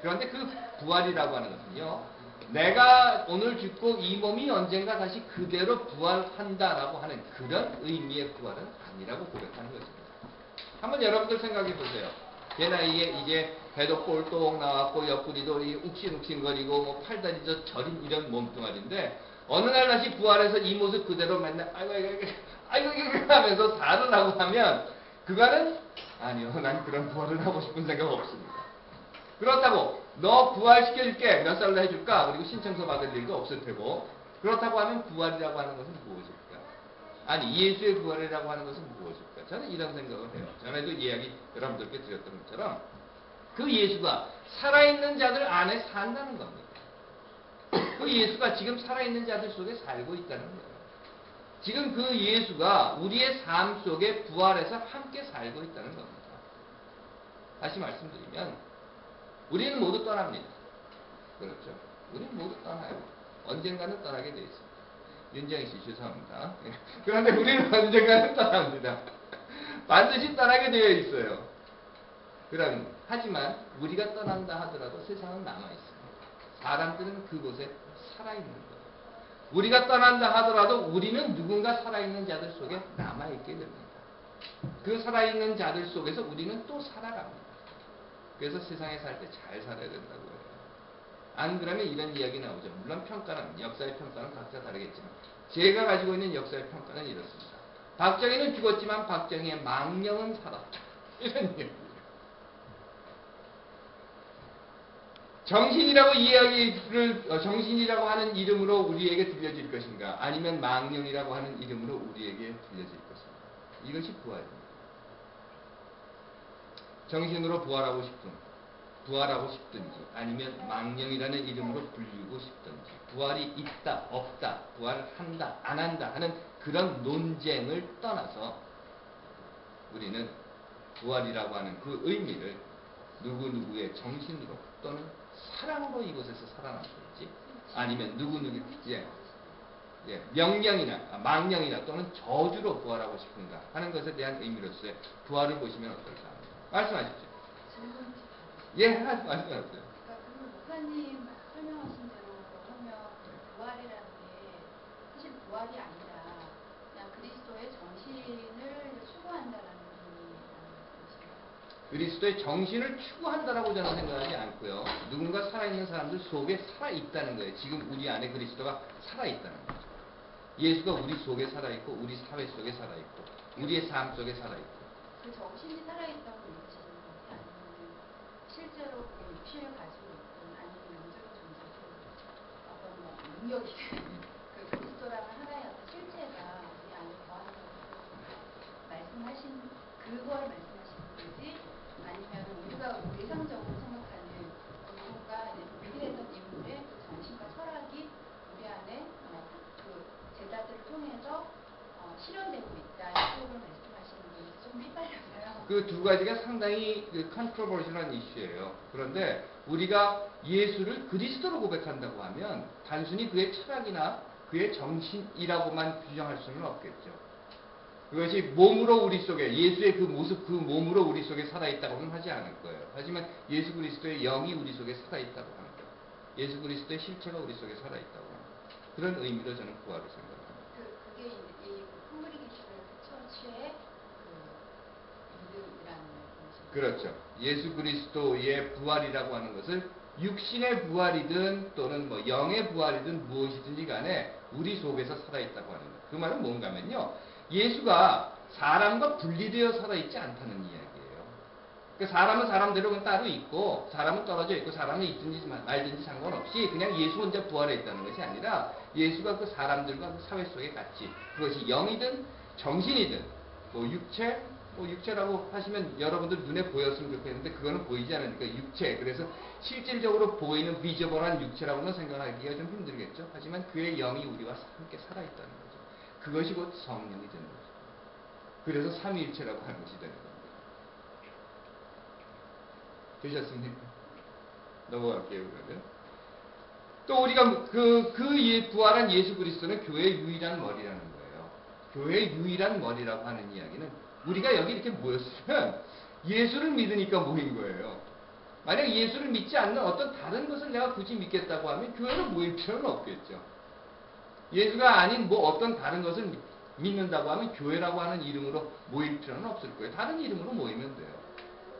그런데 그 부활이라고 하는 것은요. 내가 오늘 죽고 이 몸이 언젠가 다시 그대로 부활한다라고 하는 그런 의미의 부활은 아니라고 고백하는 것입니다. 한번 여러분들 생각해 보세요. 제 나이에 이제 배도 볼록 나왔고 옆구리도 이 욱신욱신거리고 뭐 팔다리도 저린 이런 몸뚱아리인데 어느 날 다시 부활해서 이 모습 그대로 맨날 아이고 아이고 아이고 아이고 하면서 살으라고 하면 그거는 아니요 난 그런 부활을 하고 싶은 생각 없습니다. 그렇다고 너 부활시켜줄게 몇 살로 해줄까 그리고 신청서 받을 일도 없을 테고 그렇다고 하면 부활이라고 하는 것은 무엇일까? 아니 예수의 부활이라고 하는 것은 무엇일까? 저는 이런 생각을 해요. 전에도 이야기 여러분들께 드렸던 것처럼 그 예수가 살아있는 자들 안에 산다는 겁니다. 그 예수가 지금 살아있는 자들 속에 살고 있다는 거예요. 지금 그 예수가 우리의 삶 속에 부활해서 함께 살고 있다는 겁니다. 다시 말씀드리면 우리는 모두 떠납니다. 그렇죠. 우리는 모두 떠나요. 언젠가는 떠나게 돼 있어요. 윤정희 씨 죄송합니다. 그런데 우리는 언젠가는 떠납니다. 반드시 떠나게 되어 있어요. 그럼 하지만 우리가 떠난다 하더라도 세상은 남아 있습니다. 사람들은 그곳에 살아 있는 거예요. 우리가 떠난다 하더라도 우리는 누군가 살아 있는 자들 속에 남아 있게 됩니다. 그 살아 있는 자들 속에서 우리는 또 살아갑니다. 그래서 세상에 살 때 잘 살아야 된다고 해요. 안 그러면 이런 이야기 나오죠. 물론 평가는, 역사의 평가는 각자 다르겠지만, 제가 가지고 있는 역사의 평가는 이렇습니다. 박정희는 죽었지만 박정희의 망령은 살았다. 이런 얘기예요. 정신이라고 이야기를 어, 정신이라고 하는 이름으로 우리에게 들려질 것인가 아니면 망령이라고 하는 이름으로 우리에게 들려질 것인가 이것이 부활입니다. 정신으로 부활하고 싶든 부활하고 싶든지 아니면 망령이라는 이름으로 불리고 싶든지 부활이 있다 없다 부활한다 안 한다 하는 그런 논쟁을 떠나서 우리는 부활이라고 하는 그 의미를 누구누구의 정신으로 또는 사랑으로 이곳에서 살아남을지 아니면 누구누구 예, 예, 명령이나 아, 망령이나 또는 저주로 부활하고 싶은가 하는 것에 대한 의미로서의 부활을 보시면 어떨까. 말씀하십시오. 예, 하- 말씀하세요. 그러니까 그 목사님 설명하신 대로 하면 부활이라는 게 사실 부활이 아니라 그냥 그리스도의 정신을 추구한다라는 의미라는. 그리스도의 정신을 추구한다라고 저는 생각하지 않고요. 누군가 살아있는 사람들 속에 살아있다는 거예요. 지금 우리 안에 그리스도가 살아있다는 거죠. 예수가 우리 속에 살아있고, 우리 사회 속에 살아있고, 우리의 삶 속에 살아있고. 그 정신이 살아있다고 느끼시는 것이 아니면 실제로 그 육신을 가지고 있든 아니면 영적인 존재든 어떤 뭐 능력이든 그 그리스도라는 하나의 어떤 실체가 우리 안에 거한다고 말씀하신 그걸 말씀하시는 거지? 아니면 우리가 외상적으로 생각하는 누군가 미래했던 인물의 그 정신과 철학이 우리 안에 어, 그 제자들을 통해서 어, 실현되고 있다. 이쪽을 말씀하시는 건지 좀 헷갈려서요. 그 두 가지가 상당히 그 컨트로버시한 이슈예요. 그런데 우리가 예수를 그리스도로 고백한다고 하면 단순히 그의 철학이나 그의 정신이라고만 규정할 수는 없겠죠. 그것이 몸으로 우리 속에 예수의 그 모습 그 몸으로 우리 속에 살아 있다고는 하지 않을 거예요. 하지만 예수 그리스도의 영이 우리 속에 살아 있다고 하는 거예요. 예수 그리스도의 실체가 우리 속에 살아 있다고 하는 거예요. 그런 의미로 저는 부활을 생각합니다. 그, 그게 이 콩그리기 주의 처치의 그. 그렇죠. 예수 그리스도의 부활이라고 하는 것을 육신의 부활이든 또는 뭐 영의 부활이든 무엇이든지 간에 우리 속에서 살아있다고 하는 것. 그 말은 뭔가 하면요. 예수가 사람과 분리되어 살아있지 않다는 이야기예요. 그 사람은 사람대로 그냥 따로 있고 사람은 떨어져 있고 사람은 있든지 말든지 상관없이 그냥 예수 혼자 부활해 있다는 것이 아니라 예수가 그 사람들과 그 사회 속에 같이 그것이 영이든 정신이든 뭐 육체 뭐 육체라고 하시면 여러분들 눈에 보였으면 좋겠는데 그거는 보이지 않으니까 육체 그래서 실질적으로 보이는 비저벌한 육체라고는 생각하기가 좀 힘들겠죠. 하지만 그의 영이 우리와 함께 살아있다는 거죠. 그것이 곧 성령이 되는 거죠. 그래서 삼위일체라고 하는 것이 되는 겁니다. 되셨습니까? 넘어갈게요 그러면. 또 우리가 그, 그 예- 부활한 예수 그리스도는 교회의 유일한 머리라는 거예요. 교회의 유일한 머리라고 하는 이야기는 우리가 여기 이렇게 모였으면 예수를 믿으니까 모인 거예요. 만약 예수를 믿지 않는 어떤 다른 것을 내가 굳이 믿겠다고 하면 교회로 모일 필요는 없겠죠. 예수가 아닌 뭐 어떤 다른 것을 믿- 믿는다고 하면 교회라고 하는 이름으로 모일 필요는 없을 거예요. 다른 이름으로 모이면 돼요.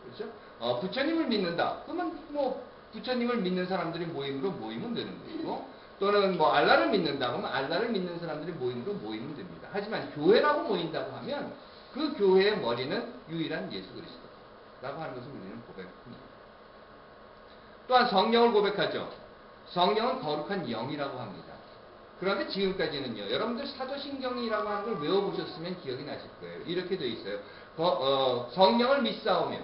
그렇죠? 어, 부처님을 믿는다. 그러면 뭐 부처님을 믿는 사람들이 모임으로 모이면 되는 거고 또는 뭐 알라를 믿는다 그러면 알라를 믿는 사람들이 모임으로 모이면 됩니다. 하지만 교회라고 모인다고 하면 그 교회의 머리는 유일한 예수 그리스도라고 하는 것을 우리는 고백합니다. 또한 성령을 고백하죠. 성령은 거룩한 영이라고 합니다. 그런데 지금까지는요, 여러분들 사도신경이라고 하는 걸 외워보셨으면 기억이 나실 거예요. 이렇게 돼 있어요. 거- 어, 성령을 믿사오며,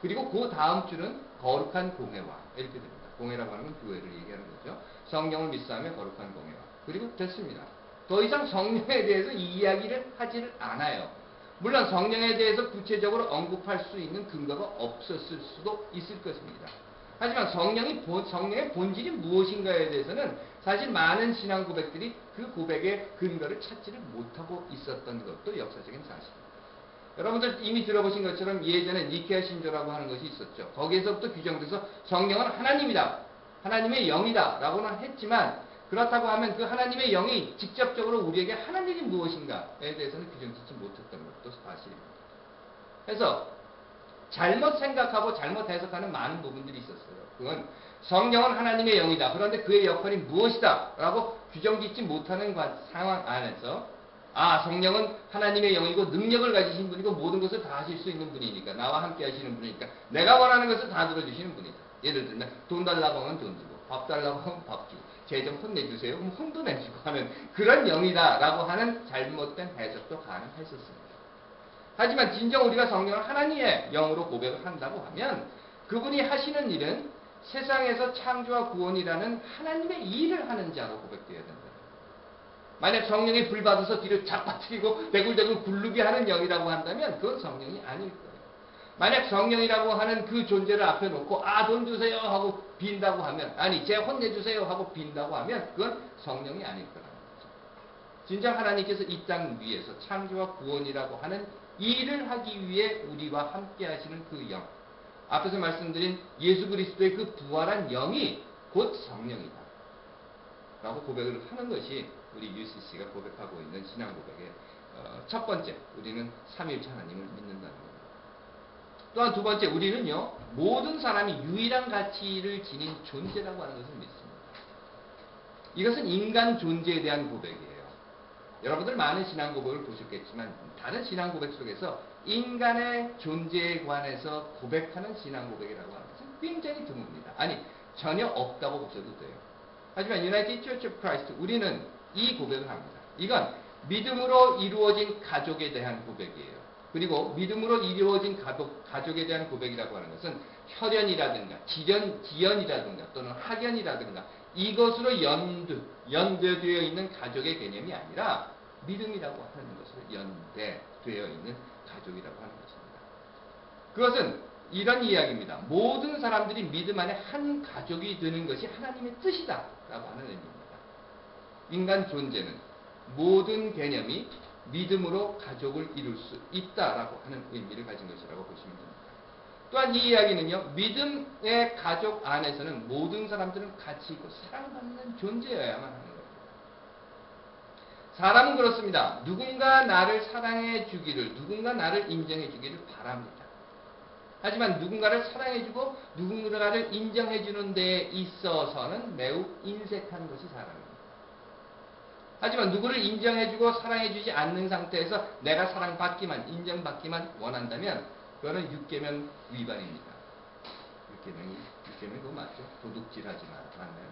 그리고 그 다음 줄은 거룩한 공회와, 이렇게 됩니다. 공회라고 하는 건 교회를 얘기하는 거죠. 성령을 믿사오며 거룩한 공회와. 그리고 됐습니다. 더 이상 성령에 대해서 이 이야기를 하지를 않아요. 물론 성령에 대해서 구체적으로 언급할 수 있는 근거가 없었을 수도 있을 것입니다. 하지만 성령이 본- 성령의 본질이 무엇인가에 대해서는 사실 많은 신앙 고백들이 그 고백의 근거를 찾지를 못하고 있었던 것도 역사적인 사실입니다. 여러분들 이미 들어보신 것처럼 예전에 니케아 신조라고 하는 것이 있었죠. 거기에서부터 규정돼서 성령은 하나님이다. 하나님의 영이다. 라고는 했지만 그렇다고 하면 그 하나님의 영이 직접적으로 우리에게 하나님이 무엇인가에 대해서는 규정짓지 못했던 것도 사실입니다. 그래서 잘못 생각하고 잘못 해석하는 많은 부분들이 있었어요. 그건 성령은 하나님의 영이다. 그런데 그의 역할이 무엇이다. 라고 규정짓지 못하는 관- 상황 안에서 아, 성령은 하나님의 영이고 능력을 가지신 분이고 모든 것을 다 하실 수 있는 분이니까 나와 함께 하시는 분이니까 내가 원하는 것을 다 들어주시는 분이다. 예를 들면 돈 달라고 하면 돈 주고 밥 달라고 하면 밥 주고 재정 혼 내주세요. 그럼 혼도 내주고 하는 그런 영이다라고 하는 잘못된 해석도 가능했었습니다. 하지만 진정 우리가 성령을 하나님의 영으로 고백을 한다고 하면 그분이 하시는 일은 세상에서 창조와 구원이라는 하나님의 일을 하는 자로 고백되어야 된다. 만약 성령이 불 받아서 뒤로 잡아뜨리고 대굴대굴 굴르게 하는 영이라고 한다면 그건 성령이 아닐 거예요. 만약 성령이라고 하는 그 존재를 앞에 놓고 아 돈 주세요 하고 빈다고 하면 아니 제 혼내주세요 하고 빈다고 하면 그건 성령이 아닐 거라는 거죠. 진정 하나님께서 이 땅 위에서 창조와 구원이라고 하는 일을 하기 위해 우리와 함께 하시는 그 영. 앞에서 말씀드린 예수 그리스도의 그 부활한 영이 곧 성령이다. 라고 고백을 하는 것이 우리 UCC가 고백하고 있는 신앙 고백의 어, 첫 번째, 우리는 삼일체 하나님을 믿는다는 겁니다. 또한 두 번째, 우리는요, 모든 사람이 유일한 가치를 지닌 존재라고 하는 것을 믿습니다. 이것은 인간 존재에 대한 고백이에요. 여러분들 많은 신앙 고백을 보셨겠지만, 다른 신앙 고백 속에서 인간의 존재에 관해서 고백하는 신앙 고백이라고 하는 것은 굉장히 드뭅니다. 아니, 전혀 없다고 보셔도 돼요. 하지만 유나이티드 처치 오브 크라이스트 우리는 이 고백을 합니다. 이건 믿음으로 이루어진 가족에 대한 고백이에요. 그리고 믿음으로 이루어진 가족, 가족에 대한 고백이라고 하는 것은 혈연이라든가 지연, 지연이라든가 또는 학연이라든가 이것으로 연두, 연대되어 있는 가족의 개념이 아니라 믿음이라고 하는 것으로 연대되어 있는 가족이라고 하는 것입니다. 그것은 이런 이야기입니다. 모든 사람들이 믿음 안에 한 가족이 되는 것이 하나님의 뜻이다. 라고 하는 의미입니다. 인간 존재는 모든 개념이 믿음으로 가족을 이룰 수 있다라고 하는 의미를 가진 것이라고 보시면 됩니다. 또한 이 이야기는요, 믿음의 가족 안에서는 모든 사람들은 가치 있고 사랑받는 존재여야만 하는 거예요. 사람은 그렇습니다. 누군가 나를 사랑해 주기를, 누군가 나를 인정해 주기를 바랍니다. 하지만 누군가를 사랑해주고 누군가를 인정해주는 데에 있어서는 매우 인색한 것이 사람입니다. 하지만 누구를 인정해주고 사랑해주지 않는 상태에서 내가 사랑받기만 인정받기만 원한다면 그거는 육계명 위반입니다. 육계명이 육계명 그거 맞죠? 도둑질하지 마 맞나요?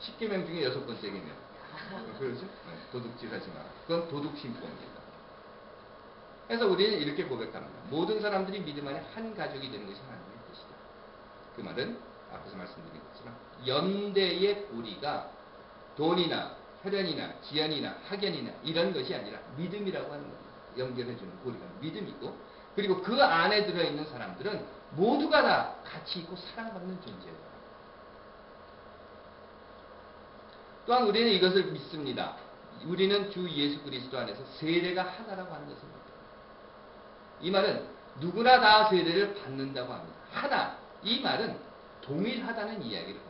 십계명 중에 여섯 번째 계명 그렇죠? 네, 도둑질하지 마. 그건 도둑심법입니다. 그래서 우리는 이렇게 고백합니다. 모든 사람들이 믿음 안에 한 가족이 되는 것이 하나님의 뜻이다. 그 말은 앞에서 말씀드린 것처럼 연대의 고리가 돈이나 혈연이나 지연이나 학연이나 이런 것이 아니라 믿음이라고 하는 겁니다. 연결해주는 고리가 믿음이고 그리고 그 안에 들어있는 사람들은 모두가 다 가치 있고 사랑받는 존재예요. 또한 우리는 이것을 믿습니다. 우리는 주 예수 그리스도 안에서 세례가 하나라고 하는 것을 믿습니다. 이 말은 누구나 다 세례를 받는다고 합니다. 하나. 이 말은 동일하다는 이야기를.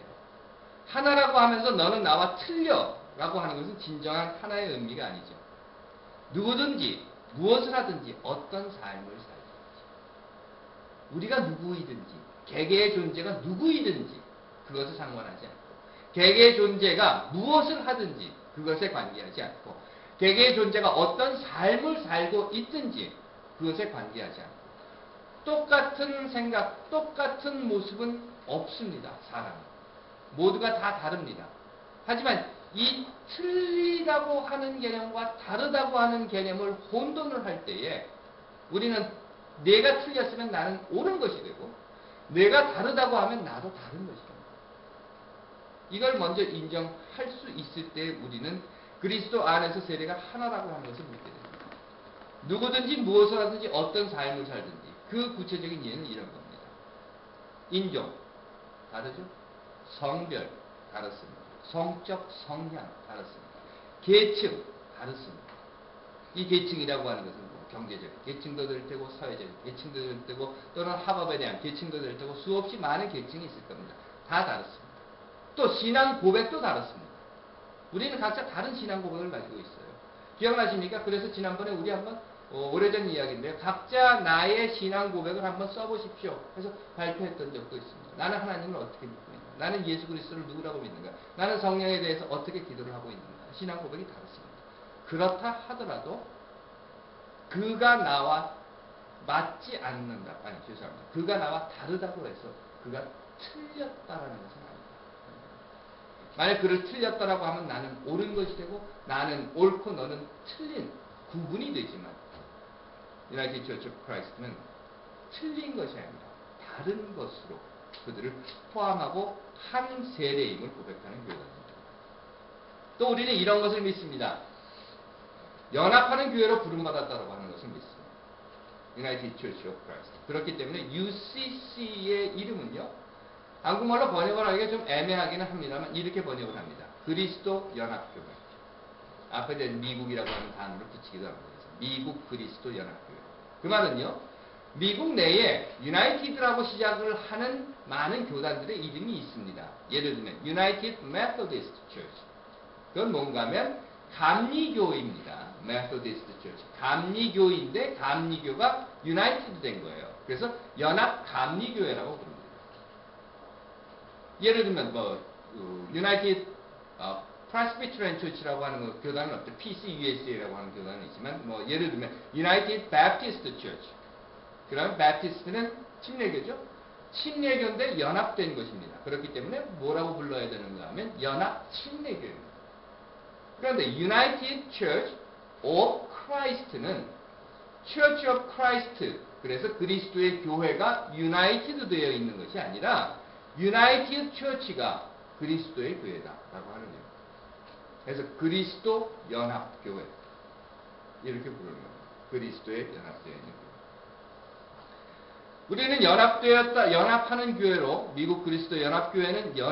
하나라고 하면서 너는 나와 틀려 라고 하는 것은 진정한 하나의 의미가 아니죠. 누구든지 무엇을 하든지 어떤 삶을 살든지 우리가 누구이든지 개개의 존재가 누구이든지 그것을 상관하지 않고 개개의 존재가 무엇을 하든지 그것에 관계하지 않고 개개의 존재가 어떤 삶을 살고 있든지 그것에 관계하지 않고 똑같은 생각, 똑같은 모습은 없습니다. 사람은. 모두가 다 다릅니다. 하지만 이 틀리다고 하는 개념과 다르다고 하는 개념을 혼돈을 할 때에 우리는 내가 틀렸으면 나는 옳은 것이 되고 내가 다르다고 하면 나도 다른 것이 됩니다. 이걸 먼저 인정할 수 있을 때 우리는 그리스도 안에서 세례가 하나라고 하는 것을 묻게 됩니다. 누구든지 무엇을 하든지 어떤 삶을 살든지 그 구체적인 예는 이런 겁니다. 인종 다르죠? 성별 다르습니다. 성적 성향 다르습니다. 계층 다르습니다. 이 계층이라고 하는 것은 뭐 경제적 계층도 될 테고 사회적 계층도 될 테고 또는 학업에 대한 계층도 될 테고 수없이 많은 계층이 있을 겁니다. 다 다르습니다. 또 신앙 고백도 다르습니다. 우리는 각자 다른 신앙 고백을 가지고 있어요. 기억나십니까? 그래서 지난번에 우리 한번 어, 오래전 이야기인데요. 각자 나의 신앙 고백을 한번 써보십시오. 해서 발표했던 적도 있습니다. 나는 하나님을 어떻게 믿고? 나는 예수 그리스도를 누구라고 믿는가? 나는 성령에 대해서 어떻게 기도를 하고 있는가? 신앙 고백이 다르습니다. 그렇다 하더라도 그가 나와 맞지 않는다. 아니 죄송합니다. 그가 나와 다르다고 해서 그가 틀렸다라는 것은 아닙니다. 만약 그를 틀렸다라고 하면 나는 옳은 것이 되고 나는 옳고 너는 틀린 구분이 되지만 유나이티드 처치 오브 크라이스트는 틀린 것이 아니라 다른 것으로 그들을 포함하고 한 세례임을 고백하는 교회입니다. 또 우리는 이런 것을 믿습니다. 연합하는 교회로 부름받았다고 하는 것을 믿습니다. 유나이티드 처치 오브 크라이스트. 그렇기 때문에 UCC의 이름은요. 한국말로 번역을 하기가 좀 애매하기는 합니다만 이렇게 번역을 합니다. 그리스도 연합교회. 앞에 된 미국이라고 하는 단어를 붙이기도 합니다. 미국 그리스도 연합교회. 그 말은요. 미국 내에 유나이티드라고 시작을 하는 많은 교단들의 이름이 있습니다. 예를 들면 유나이티드 메소디스트 처치. 그건 뭔가 하면 감리교입니다. 메소디스트 처치. 감리교인데 감리교가 유나이티드 된 거예요. 그래서 연합 감리교회라고 부릅니다. 예를 들면 뭐 유나이티드 어, 프레스비트리안 처치라고 하는 거, 교단은 없죠. PCUSA라고 하는 교단은 있지만 뭐 예를 들면 유나이티드 베프티스트 처치. 그럼 베프티스트는 침례교죠. 침례교인데 연합된 것입니다. 그렇기 때문에 뭐라고 불러야 되는가 하면 연합 침례교입니다. 그런데 United Church of Christ는 Church of Christ 그래서 그리스도의 교회가 유나이티드 되어 있는 것이 아니라 유나이티드 처치가 그리스도의 교회다라고 하는 거예요. 그래서 그리스도 연합교회 이렇게 부르는 겁니다. 그리스도의 연합되어 있는 교회. 우리는 연합되었다, 연합하는 교회로 미국 그리스도 연합교회는 연